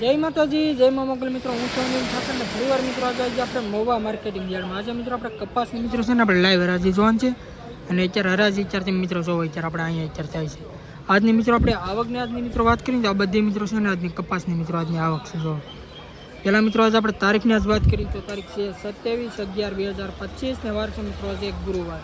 જય માતાજી, જય મા મોગલ મિત્રો. હું અનિલ ઠાકર ને ફરીવાર મિત્રો આજે આજે આપણે મોવા માર્કેટિંગ યાર્ડમાં. આજે મિત્રો આપણે કપાસની મિત્રો છે ને આપણે લાઈવ હરાજી જોવાનું છે. અને અત્યારે હરાજી અત્યારથી મિત્રો જોવો અત્યારે આપણે અહીંયા અત્યારે થાય છે. આજની મિત્રો આપણે આવકની આજની મિત્રો વાત કરીએ તો આ બધી મિત્રો છે ને આજની કપાસની મિત્રો, આજની આવક છે જો. પહેલાં મિત્રો આજે આપણે તારીખની આજ વાત કરીએ તો તારીખ છે સત્યાવીસ અગિયાર બે હજાર પચીસ ને વાર છે મિત્રો આજે એક ગુરુવાર.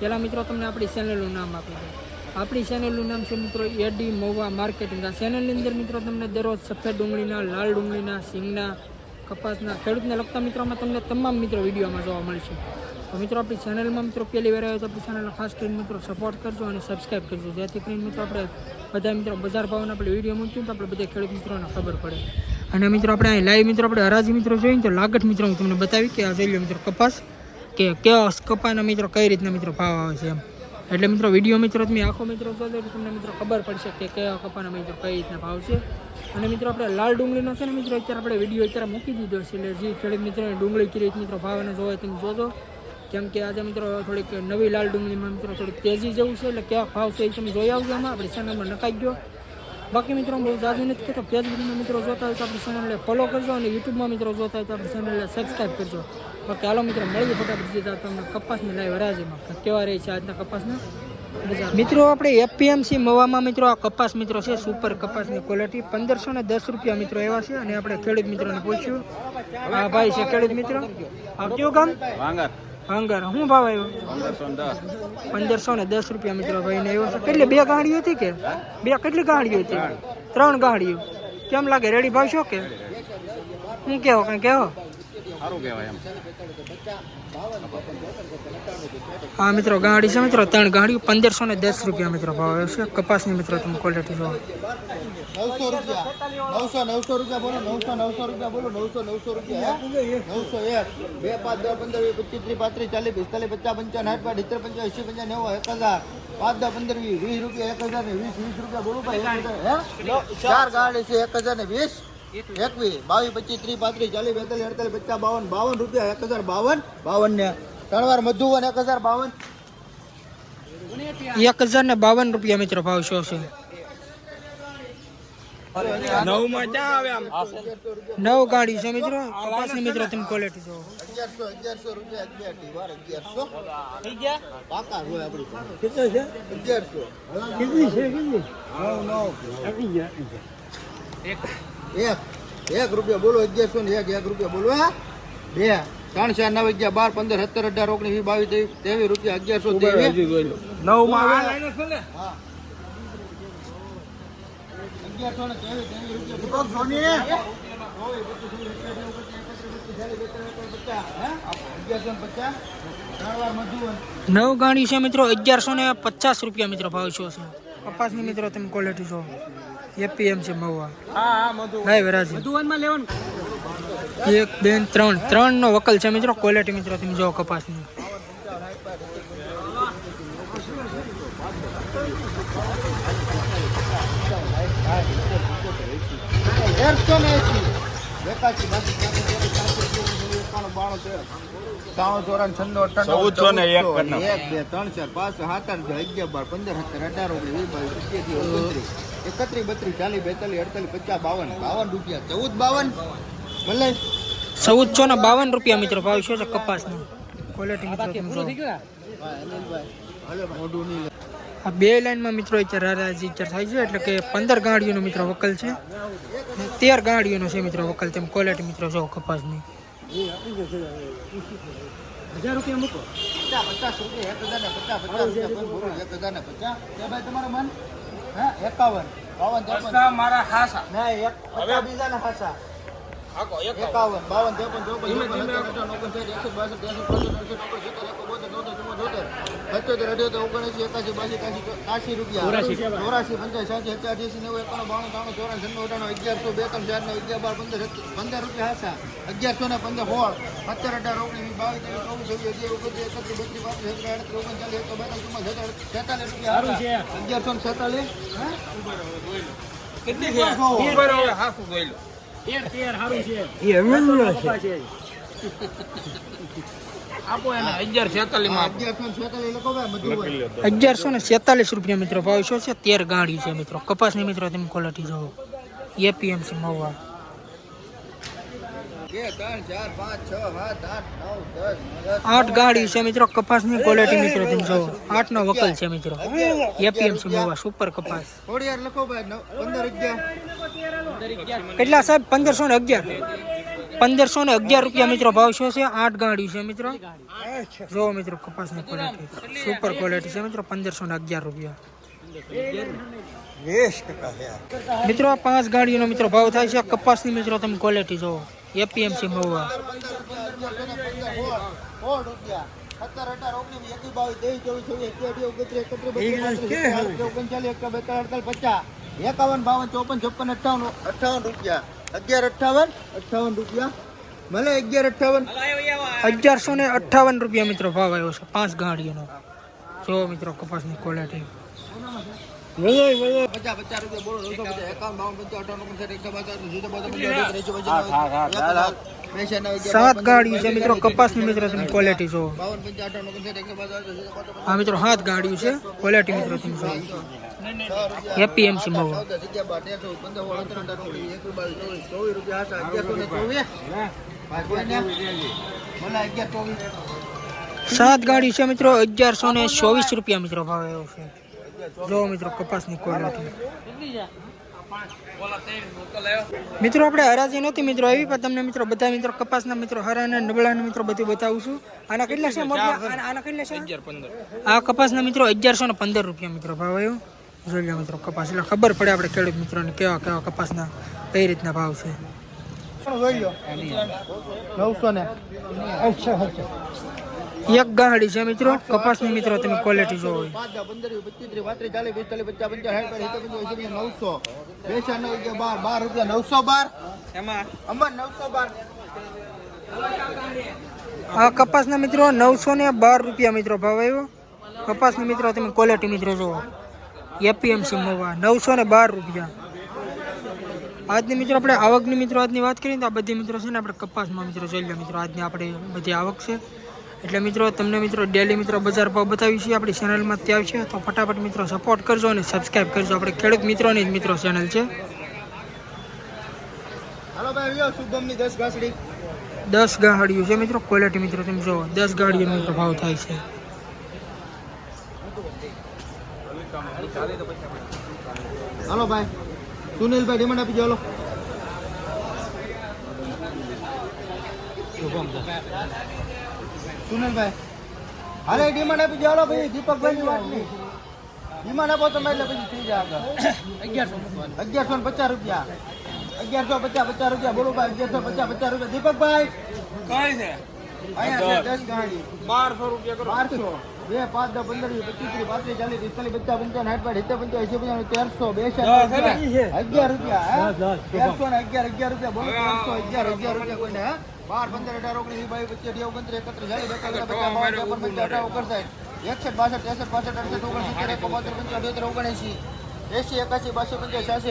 પહેલાં મિત્રો તમને આપણી ચેનલનું નામ આપી દઉં. આપણી ચેનલનું નામ છે મિત્રો એડી મહુવા માર્કેટિંગ આ ચેનલની અંદર મિત્રો તમને દરરોજ સફેદ ડુંગળીના, લાલ ડુંગળીના, સિંગના, કપાસના, ખેડૂતને લગતા મિત્રોમાં તમને તમામ મિત્રો વિડીયોમાં જોવા મળશે. તો મિત્રો આપણી ચેનલમાં મિત્રો પહેલી વાર આવ્યો તો આપણી ચેનલને ખાસ કરીને મિત્રો સપોર્ટ કરજો અને સબસ્ક્રાઈબ કરજો. જેથી કરીને મિત્રો આપણે બધા મિત્રો બજાર ભાવના આપણે વીડિયો મૂક્યું તો આપણે બધા ખેડૂત મિત્રોને ખબર પડે. અને મિત્રો આપણે અહીં લાઈવ મિત્રો આપણે હરાજી મિત્રો જોઈએ તો લાગત મિત્રો હું તમને બતાવી કે આ જોઈ લો મિત્રો કપાસ કે કેવા કપાના મિત્રો કઈ રીતના મિત્રો ભાવ આવે છે એમ. એટલે મિત્રો વીડિયો મિત્રો, તમે આખો મિત્રો જોજો એટલે તમને મિત્રો ખબર પડશે કે કયા કપાના મિત્રો કઈ રીતના ભાવ છે. અને મિત્રો, આપણે લાલ ડુંગળીનો છે ને મિત્રો, અત્યારે આપણે વીડિયો અત્યારે મૂકી દીધો છે. એટલે જે ખેડૂત મિત્રોને ડુંગળી કઈ રીત મિત્રો ભાવને જોવે તમે જોજો. કેમ કે આજે મિત્રો, થોડીક નવી લાલ ડુંગળીમાં મિત્રો થોડીક તેજી જેવું છે, એટલે કેવા ભાવ છે એ તમે જોઈ આવજો એમાં આપણે ચેનલમાં નખાઈ ગયો. બાકી મિત્રો બહુ જાજુ નથી કહેતો ફેસબુકમાં મિત્રો જોતા હોય તો આપણી ચેનલને ફોલો કરજો અને યુટ્યુબમાં મિત્રો જોતા હોય તો આપણી ચેનલને સબસ્ક્રાઈબ કરજો. બાકી હાલો મિત્રો મળીએ ફટાફટ સીધા તમને કપાસની લાઈવ હરાજીમાં. કેવા રહે છે આજના કપાસના? મિત્રો આપણે એપીએમસી મવામાં મિત્રો આ કપાસ મિત્રો છે સુપર કપાસની ક્વોલિટી પંદરસો ને દસ રૂપિયા મિત્રો એવા છે અને આપણે ખેડૂત મિત્રોને પૂછ્યું. આ ભાઈ છે ખેડૂત મિત્રો. આ કયું ગામ. વાંગર. હાંગર શું ભાવ આવ્યો? પંદરસો ને દસ. રૂપિયા મિત્રો ભાઈને આવ્યો છે. કેટલી બે ગાડીઓ હતી કે? બે કેટલી ગાડીઓ હતી? ત્રણ. ગાડીઓ. કેમ લાગે? રેડી ભાવ છો કે હું કેવો? કઈ કેવો? સારું કહેવાય એમ. હા મિત્રો ગાડી છે મિત્રો ત્રણ ગાડીઓ પંદરસો ને દસ રૂપિયા મિત્રો ભાવ આવ્યો છે. કપાસની મિત્રો તમે ક્વોલિટી જોવો નવસો રૂપિયા. નવસો નવસો રૂપિયા બોલો નવસો નવસો રૂપિયા બોલો નવસો નવસો રૂપિયા નવસો એક. બે પાંચ દસ પંદર વીસ પચીસ ત્રીસ પાંત્રીસ ચાલીસ પિસ્તાલીસ પચાસ પંચાવન સાઠ પાંચ સિત્તેર પંચાવન એંસી પંચાવન નેવું એક હજાર. પાંચ દસ પંદર વીસ વીસ રૂપિયા એક હજાર ને વીસ વીસ રૂપિયા બોલો ભાઈ? ચાર ગાડી છે એક હજાર ને વીસ. એકવીસ બાવીસ પચીસ ત્રીસ પાંત્રીસ ચાલીસ બેતાલીસ અડતાલીસ પચાસ બાવન બાવન રૂપિયા એક હજાર બાવન બાવન ને ત્રણ વાર મધુવન એક હજાર બાવન. એક હજાર ને બાવન રૂપિયા મિત્રો ભાવ શું છે? નવ ગાડી છે મિત્રો. કપાસની મિત્રો તમે ક્વોલિટી જો અગિયારસો અગિયારસો રૂપિયા વાર અગિયારસો. પાકા હોય આપણી કેટલો છે? અગિયારસો. કેટલી છે કેટલી? એક એક રૂપિયા બોલો અગિયારસો ને એક એક રૂપિયા બોલો હે? બે ત્રણ ચાર નવ અગિયાર બાર પંદર સત્તર અઢાર ઓગણીસ વીસ બાવીસ ત્રેવીસ રૂપિયા અગિયારસો ત્રેવીસ. નવમાં હા. અગિયારસો ને ત્રેવીસ ત્રેવીસ રૂપિયા અગિયારસો ને પચાસ ત્રણ વાર મધુવન નવ ગાડી છે મિત્રો અગિયારસો ને પચાસ રૂપિયા મિત્રો ભાવ છો છે. કપાસની મિત્રો તમે ક્વોલિટી જોવો એપીએમ છે મહુવા. લાઈવ હરાજી એક બે ત્રણ. ત્રણ નો વકલ છે મિત્રો ક્વોલિટી મિત્રો તમે જો કપાસની. ચૌદસો ને એક બે ત્રણ ચાર પાંચ સાત આઠ અગિયાર બાર પંદર સત્તર અઢાર ઓગણીસ વીસ બાવીસ એકત્રીસ બત્રીસ ચાલીસ બેતાલીસ અડતાલીસ પચાસ બાવન. બાવન રૂપિયા. ચૌદ બાવન? ભલે. ચૌદસો ને બાવન રૂપિયા મિત્રો ભાવ છે કપાસનો? ક્વોલિટી મિત્રો. આ? બે લાઈનમાં મિત્રો અત્યારે રારાજી અત્યારે થાય છે એટલે કે પંદર ગાડીઓનો મિત્રો વકલ છે. તેર ગાડીઓનો છે મિત્રો વકલ તેમ ક્વોલિટી મિત્રો જો કપાસની. મૂકો. પચાસ રૂપિયા એક હજાર ને પચાસ પચાસ રૂપિયા એક હજાર ને પચાસ. ભાઈ તમારું મન? એકાવન. બાવન મારા હાસા. ના એક બીજા ના ખાસા એકાવન. બાવન ત્રેપન ચોપન ચોપન સત્તર અઠાવન ઓગણસાઠ એકસઠ બાસઠ ત્રેસઠ પાંસઠ અડસઠ ઓગણ સિત્તેર એકો બોતેર તોતેર ચુમ્મોતેર ચોતેર પંચોતેર અઠ્યોતેર ઓગણએંસી એકાસી બાસી એકાસી એકાસી રૂપિયા ચોરાસી પંચાસી સાસી અઠ્યાસી નેવું એકાણું બાણું ત્રાણું ચોરાણું છન્નું અઠાણું અગિયારસો બે ત્રણ ચાર ને અગિયાર બાર પંદર પંદર રૂપિયા હાસા. અગિયારસો ને પંદર સોળ સત્તર અઢાર ઓગણીસ બાવીસ ત્રેવીસ ચોવીસ છવ્વીસ અગિયાર ઓગણત્રીસ એકત્રીસ બત્રીસ પાંત્રીસ છત્રીસ આડત્રીસ ઓગણચાલીસ એકસો બેતાલીસ ચુમ્માલીસ છેતાલીસ છેતાલીસ રૂપિયા હાસા. અગિયારસો ને છેતાલીસ કેટલી છે? ઉપર હવે જોઈ લો. એને અગિયાર છે. માં અગિયારસો ને છેતાલીસ. અગિયારસો ને રૂપિયા મિત્રો ભાવ શું છે? તેર ગાડી છે મિત્રો. કપાસની મિત્રો તમે ક્વોલિટી જોવો. એપીએમસી મહુવા બે ત્રણ ચાર પાંચ છ સાત આઠ આઠ ગાડી છે મિત્રો કપાસની ક્વોલિટી મિત્રો તમે જુઓ. આઠનો વકલ છે મિત્રો. એપીએમસી નોવા સુપર કપાસ. કેટલા સાહેબ? પંદરસો ને અગિયાર. પંદરસો ને અગિયાર રૂપિયા મિત્રો ભાવ શું છે? આઠ ગાડી છે મિત્રો. જો મિત્રો કપાસની ક્વોલિટી સુપર ક્વોલિટી છે મિત્રો પંદરસો ને અગિયાર રૂપિયા. મિત્રો પાંચ ગાડીઓનો મિત્રો ભાવ થાય છે. કપાસની મિત્રો તમે ક્વોલિટી જોવો એપીએમસી મહુવા એકાવન બાવન ચોપન છપ્પન અઠ્ઠાવન અઠ્ઠાવન રૂપિયા અગિયાર અઠ્ઠાવન અઠ્ઠાવન રૂપિયા ભલે અગિયાર અઠ્ઠાવન અગિયારસો ને અઠ્ઠાવન રૂપિયા મિત્રો ભાવ આવ્યો છે. પાંચ ગાડીઓનો. જો મિત્રો કપાસની ક્વોલિટી સાત ગાડી છે મિત્રો કપાસની મિત્રો તમે ક્વોલિટી છો આ મિત્રો સાત ગાડીઓ છે ક્વોલિટી મિત્રો તમે ભાઈ કોઈને મને અગિયાર સાત ગાડી છે મિત્રો અગિયારસો ને ચોવીસ રૂપિયા મિત્રો ભાવ આવ્યો છે જો મિત્રો કપાસની ક્વોલિટી મિત્રો આપણે હરાજી નહોતી મિત્રો આવી પણ તમને મિત્રો બધા મિત્રો કપાસના મિત્રો હરાના નબળાના મિત્રો બધું બતાવું છું. આના કેટલા છે મોટા? આના કેટલા છે? આ કપાસના મિત્રો અગિયારસો ને પંદર રૂપિયા મિત્રો ભાવ આવ્યો. જોઈ લો મિત્રો કપાસ એટલે ખબર પડે આપણે ખેડૂત મિત્રોને કેવા કેવા કપાસના કઈ રીતના ભાવ છે. નવસો ને. એક ગાહડી છે મિત્રો. કપાસની મિત્રો તમે ક્વોલિટી જોવો. નવસો. બેસા નવ અગિયાર બાર બાર રૂપિયા નવસો બાર? એમાં? અમર નવસો બાર. આ કપાસના મિત્રો નવસો ને બાર રૂપિયા મિત્રો ભાવ આવ્યો. કપાસની મિત્રો તમે ક્વોલિટી મિત્રો જોવો. એપીએમસી મોવા નવસો ને બાર રૂપિયા. આજની મિત્રો આપણે આવકની મિત્રો આજની વાત કરીએ તો આ બધી મિત્રો છે ને આપણે કપાસમાં મિત્રો જોઈ લો મિત્રો આજની આપણે બધી આવક છે. એટલે મિત્રો તમને મિત્રો ડેલી મિત્રો બજાર ભાવ બતાવી છે આપણી ચેનલમાં ત્યાં છે તો ફટાફટ મિત્રો સપોર્ટ કરજો અને સબસ્ક્રાઈબ કરજો. આપણે ખેડૂત મિત્રોની જ મિત્રો ચેનલ છે. હાલો ભાઈ દસ ગાડીઓ છે મિત્રો ક્વોલિટી મિત્રો તમે જુઓ. દસ ગાડીઓ મિત્રો ભાવ થાય છે. હાલો ભાઈ સુનિલભાઈ ડિમાન્ડ આપી ચાલો સુનિલભાઈ હાલે ડિમાન્ડ આપી ચાલો ભાઈ દીપકભાઈ ની વાત નહીં ડિમાન્ડ આપો તમે એટલે પછી થઈ જાય આગળ. અગિયારસો અગિયારસો ને પચાસ રૂપિયા. અગિયારસો પચાસ પચાસ રૂપિયા બોલો ભાઈ અગિયારસો પચાસ પચાસ રૂપિયા. દીપકભાઈ કઈ છે? અહીંયા છે દસ ગાડી. બારસો રૂપિયા બારસો. બે પાંચ દસ પંદર વીસ પચીસ ત્રીસ પાંત્રીસ ચાલીસ પિસ્તાલીસ પચાસ પંચાવન સાઠ પાંઠ સિત્તેર પંચાવન એંસી પંચાવન તેરસો બે અગિયાર. રૂપિયા તેરસો ને અગિયાર અગિયાર રૂપિયા બોલો તેરસો અગિયાર અગિયાર રૂપિયા કોઈને હે? બાર પંદર અઢાર ઓગણીસ બાવીસ પચીસ અઢી ઓગણત્રીસ એકત્રીસ ચાલીસ બેતાલીસ પચાસ બાવન ચોપન પંચાવન ઓગણસાઠ એકસઠ બાસઠ ત્રેસઠ પાસઠ અડસઠ ઓગણસિત્તેર એકો બોતેર અઠ્યોતેર ઓગણએંસી એસી એકાસી બાસી પંચાસ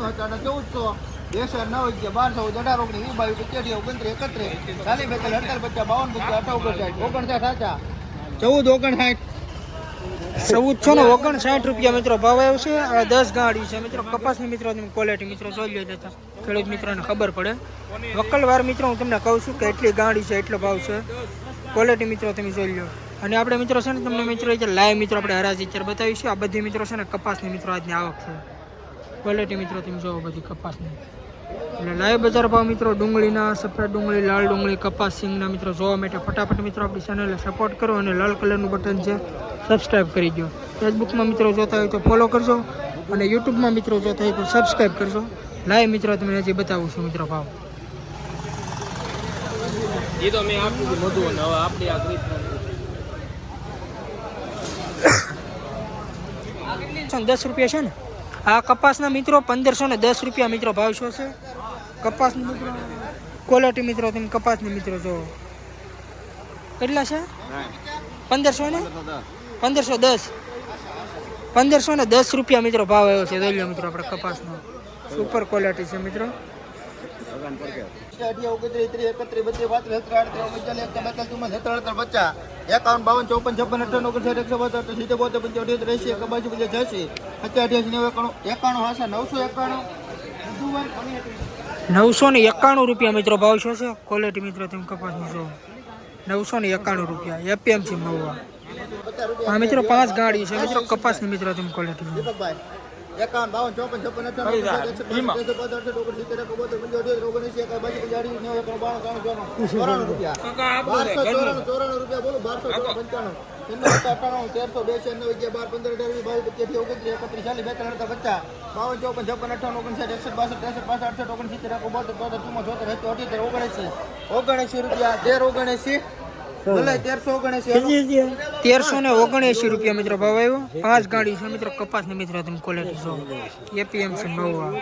પંચાણું ચૌદસો બેસઠ નવ અગિયાર બારસો અઢાર ઓગણીસ વીસ બાવીસ પચીસ અઢી ઓગણત્રીસ એકત્રીસ ચાલીસ બેતાલીસ અડતાલીસ પચાસ બાવન પચાસ અઠાવન ઓગણસાઠ ઓગણસાઠ સાચા. ચૌદ ઓગણસાઠ. ચૌદસો ને ઓગણસાઠ રૂપિયા મિત્રો ભાવ આવ્યો છે. આ દસ ગાડી છે મિત્રો. કપાસની મિત્રો ક્વોલિટી મિત્રો જોઈ લેજો જતા. ખેડૂત મિત્રોને ખબર પડે. વકલવાર મિત્રો હું તમને કહું છું કે એટલી ગાડી છે, એટલો ભાવ છે. ક્વોલિટી મિત્રો તમે જોઈ લો. અને આપણે મિત્રો છે ને તમને મિત્રો લાઈવ મિત્રો આપણે હરાજી અત્યારે બતાવીશું આ બધી મિત્રો છે ને કપાસની મિત્રો આજની આવક છે. ક્વોલિટી મિત્રો તમે જોવો બધી કપાસની. એટલે લાઈવ બજાર ભાવ મિત્રો ડુંગળીના સફેદ ડુંગળી લાલ ડુંગળી કપાસ સિંગના મિત્રો જોવા માટે ફટાફટ મિત્રો આપણી ચેનલને સપોર્ટ કરો અને લાલ કલરનું બટન છે સબસ્ક્રાઈબ કરી દો ફેસબુકમાં મિત્રો જોતા હોય તો ફોલો કરજો અને યુટ્યુબમાં મિત્રો જોતા હોય તો સબસ્ક્રાઈબ કરજો. લાઈવ મિત્રો તમને હજી બતાવું છું મિત્રો ભાવ. એ તો મેં આપ્યું હતું હવે આપણી આ છે. ને દસ રૂપિયા છે ને? આ કપાસના મિત્રો પંદરસો ને દસ રૂપિયા મિત્રો ભાવ શું છે? કપાસની મિત્રો ક્વોલિટી મિત્રો તમે કપાસની મિત્રો જો કેટલા છે પંદરસો ને પંદરસો દસ પંદરસો ને દસ રૂપિયા મિત્રો ભાવ આવ્યો છે જોઈ મિત્રો આપણે કપાસનો સુપર ક્વોલિટી છે મિત્રો ત્રીસ એકાવન બાવન ચોપન છપ્પન અઠાવન ઓગણસાઠ એકસો બોતેર સિત્તેર બોતેર પંચોતેર અઠ્યોતેર એંસી એકાબાસી પંચાસ પચાસ અઠ્યાસી એકાણું એકાણું હાસા નવસો એકાણું નવસો ને એકાણું રૂપિયા મિત્રો ભાવ શું છે? ક્વોલિટી મિત્રો તેમ કપાસની જો નવસો ને એકાણું રૂપિયા. એપીએમસી મહુવા. હા મિત્રો પાંચ ગાડી છે. મિત્રો કપાસની મિત્રો તેમ ક્વોલિટી એકાવન બાવન ચોપન છપ્પન ત્રાણું. ચોરાણું રૂપિયા. બારસો ચોરાણું, ચોરાણું રૂપિયા બોલો, બારસો પંચાણું. ત્રણસો તેરસો, બેસી, નવ, અગિયાર, બાર, પંદર, અઢાર, વીસ, બાવીસ, પચીસ, ત્રીસ, ઓગણત્રીસ, એકત્રીસ, ચાલીસ, બેતાલીસ, અડતાલીસ, પચાસ, બાવન, ચોપન, છપ્પન, ઓગણસાઠ, એકસઠ, બાસઠ, ત્રેસઠ, પાંસઠ, અડસઠ, ઓગણસિત્તેર, બોતેર, ચુમ્મોતેર, છોતેર, સિત્તેર, અઠ્યોતેર, ઓગણએંસી. ઓગણએંસી રૂપિયા, તેર ઓગણએંસી. તેરસો ને ઓગણએંસી રૂપિયા મિત્રો ભાવ આવ્યો. પાંચ ગાડી છે મિત્રો કપાસની મિત્રો તમે ક્વોલિટી જો એપીએમસી મહુવા